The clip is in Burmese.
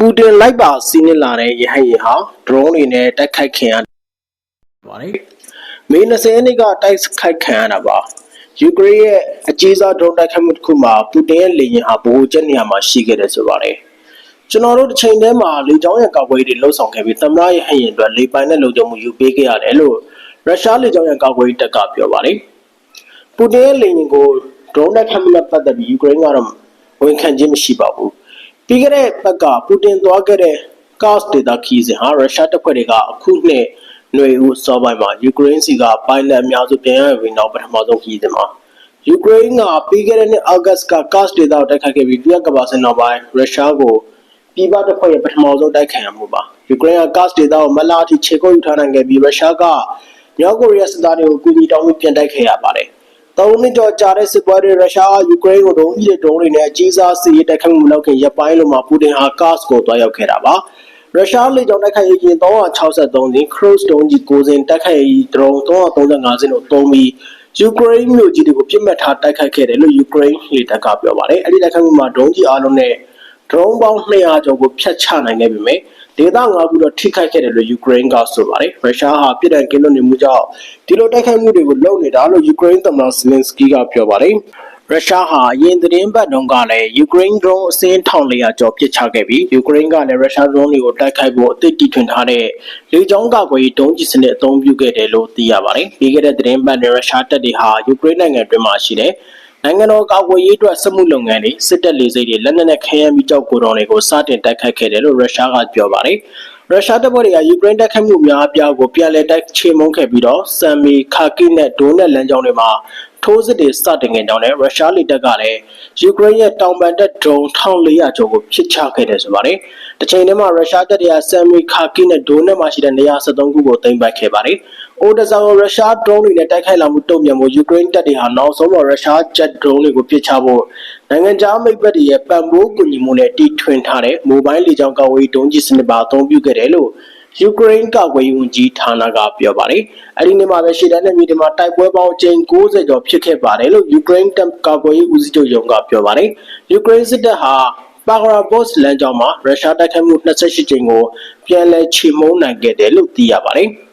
ပူတင်လိုက်ပါစီးနစ်လာတဲ့ရဟတ်ယာဉ်ဟာ drone တွေနဲ့တိုက်ခိုက်ခံရပါတယ်။မေ20ရက်နေ့ကတိုက်ခိုက်ခံရတာပါ။ယူကရိန်းရဲ့အကြီးစား drone တိုက်ခိုက်မှုတစ်ခုမှာပူတင်ရဲ့လေယာဉ်ဟာဗဟိုချက်နေရာမှာရှိခဲ့တယ်ဆိုပါတယ်။ကျွန်တော်တို့တစ်ချိန်တည်းမှာလေကြောင်းရန်ကာကွယ်ရေးတွေလှုပ်ဆောင်ခဲ့ပြီးသမ္မတရဲ့ဟန်ရင်အတွက်လေပိုင်တဲ့လုံခြုံမှုယူပေးခဲ့ရတယ်လို့ရုရှားလေကြောင်းရန်ကာကွယ်ရေးတပ်ကပြောပါတယ်။ပူတင်ရဲ့လေယာဉ်ကို drone တိုက်ခိုက်မှုနဲ့ပတ်သက်ပြီးယူကရိန်းကတော့ဝန်ခံခြင်းမရှိပါဘူး။ ပြီးခဲ့တဲ့ဘက်ကပူတင်သွားခဲ့တဲ့ Kars ဒေသခီးစဉ်ဟာရုရှားတပ်ဖွဲ့တွေကအခုနှစ်ຫນွေဦးစောပိုင်းမှာယူကရိန်းစီကပိုင်လက်အများစုပြန်ရပြီးနောက်ပထမဆုံးခီးစဉ်မှာယူကရိန်းကပြီးခဲ့တဲ့နှစ်အောက်ဂတ်က Kars ဒေသကိုတိုက်ခိုက်ခဲ့ပြီးတရက်ကဘာစင်နောက်ပိုင်းရုရှားကိုပြည်ပတပ်ဖွဲ့ရဲ့ပထမဆုံးတိုက်ခိုက်မှုပါယူကရိန်းက Kars ဒေသကိုမလာအထိခြေကုပ်ယူထားနိုင်ခဲ့ပြီးရုရှားကမြောက်ကိုရီးယားစစ်သားတွေကိုကူညီတောင်းပြီးပြန်တိုက်ခဲ့ရပါတယ် သုံးနှစ်ကျော်ကြာတဲ့စစ်ပွဲတွေရုရှားကယူကရိန်းကိုဒုံးကြီးတွေဒုံးတွေနဲ့အကြီးစားစစ်ရေးတိုက်ခိုက်မှုလုပ်ခင်ရပ်ပိုင်းလုံးမှာပူတင်ဟာ Kars ကိုတွားရောက်ခဲ့တာပါရုရှားလေကြောင်းတိုက်ခိုက်ရေးရင်363စင်း cruise ဒုံးကြီး9စင်းတိုက်ခိုက်ရေး drone 335စင်းတို့သုံးပြီးယူကရိန်းမြို့ကြီးတွေကိုပြစ်မှတ်ထားတိုက်ခိုက်ခဲ့တယ်လို့ယူကရိန်းလေတပ်ကပြောပါတယ်။အဲဒီတိုက်ခိုက်မှုမှာဒုံးကြီးအလုံးနဲ့ drone ပေါင်း200ကျော်ကိုဖျက်ချနိုင်ခဲ့ပေမဲ့ ဒေသ၅ခုတော့ထိခိုက်ခဲ့တယ်လို့ယူကရိန်းကဆိုပါတယ်။ရုရှားဟာပြည်ထောင်ကင်းလွတ်နေမှုကြောင့်ဒီလိုတိုက်ခိုက်မှုတွေကိုလုပ်နေတာလို့ယူကရိန်းသမ္မတဇလင်စကီကပြောပါတယ်။ရုရှားဟာအရင်သတင်းပတ်တုန်းကလည်းယူကရိန်း drone အစင်း1400ကျော်ပစ်ချခဲ့ပြီးယူကရိန်းကလည်းရုရှား drone တွေကိုတိုက်ခိုက်ဖို့အသစ်တီထွင်ထားတဲ့လေကြောင်းကာကွယ်ရေးဒုံးကျည်စနစ်အသုံးပြုခဲ့တယ်လို့သိရပါတယ်။ပြီးခဲ့တဲ့သတင်းပတ်နဲ့ရုရှားတပ်တွေဟာယူကရိန်းနိုင်ငံအတွင်းမှာရှိတဲ့ နိုင်ငံတော်ကာကွယ်ရေးအတွက်စစ်မှုလုပ်ငန်းတွေစစ်တပ်လေဆိပ်တွေလက်နက်နဲ့ခဲယမ်းပြီးကြောက်ကိုယ်တော်တွေကိုစတင်တိုက်ခိုက်ခဲ့တယ်လို့ရုရှားကပြောပါတယ်။ရုရှားတပ်ဖွဲ့တွေကယူကရိန်းတိုက်ခိုက်မှုများအပြားကိုပြန်လည်တိုက်ချေမှုန်းခဲ့ပြီးတော့ဆမ်မီခါကိနဲ့ဒိုနက်လမ်းကြောင်းတွေမှာထိုးစစ်တွေစတင်ခဲ့ကြောင်းနဲ့ရုရှားလေတပ်ကလည်းယူကရိန်းရဲ့တောင်ပန်တပ်ဒုံ1400ကျော်ကိုဖြစ်ချခဲ့တယ်ဆိုပါတယ်။တစ်ချိန်တည်းမှာရုရှားတပ်တွေကဆမ်မီခါကိနဲ့ဒိုနက်မှာရှိတဲ့နေရာ73ခုကိုသိမ်းပိုက်ခဲ့ပါတယ်။ အိုဒဇာကိုရုရှား drone တွေနဲ့တိုက်ခိုက်လာမှုတုံ့ပြန်မှုယူကရိန်းတပ်တွေဟာနောက်ဆုံးမှာရုရှား jet drone တွေကိုပစ်ချဖို့နိုင်ငံခြားမိတ်ဘက်တွေရဲ့ပံ့ပိုးကူညီမှုနဲ့တီထွင်ထားတဲ့မိုဘိုင်းလေကြောင်းကာကွယ်ရေးဒုံးကျည်စနစ်ပါအသုံးပြုခဲ့တယ်လို့ယူကရိန်းကာကွယ်ရေးဝန်ကြီးဌာနကပြောပါတယ်။အဲဒီနေ့မှာပဲရှေ့တန်းနဲ့မြေတင်မှာတိုက်ပွဲပေါင်းအကြိမ်90ကျော်ဖြစ်ခဲ့ပါတယ်လို့ယူကရိန်းတပ်ကာကွယ်ရေးဦးစီးချုပ်ရုံးကပြောပါတယ်။ယူကရိန်းစစ်တပ်ဟာပါဂရာဘော့စ်လမ်းကြောင်းမှာရုရှားတိုက်ခိုက်မှု28ကြိမ်ကိုပြန်လည်ချေမှုန်းနိုင်ခဲ့တယ်လို့သိရပါတယ်။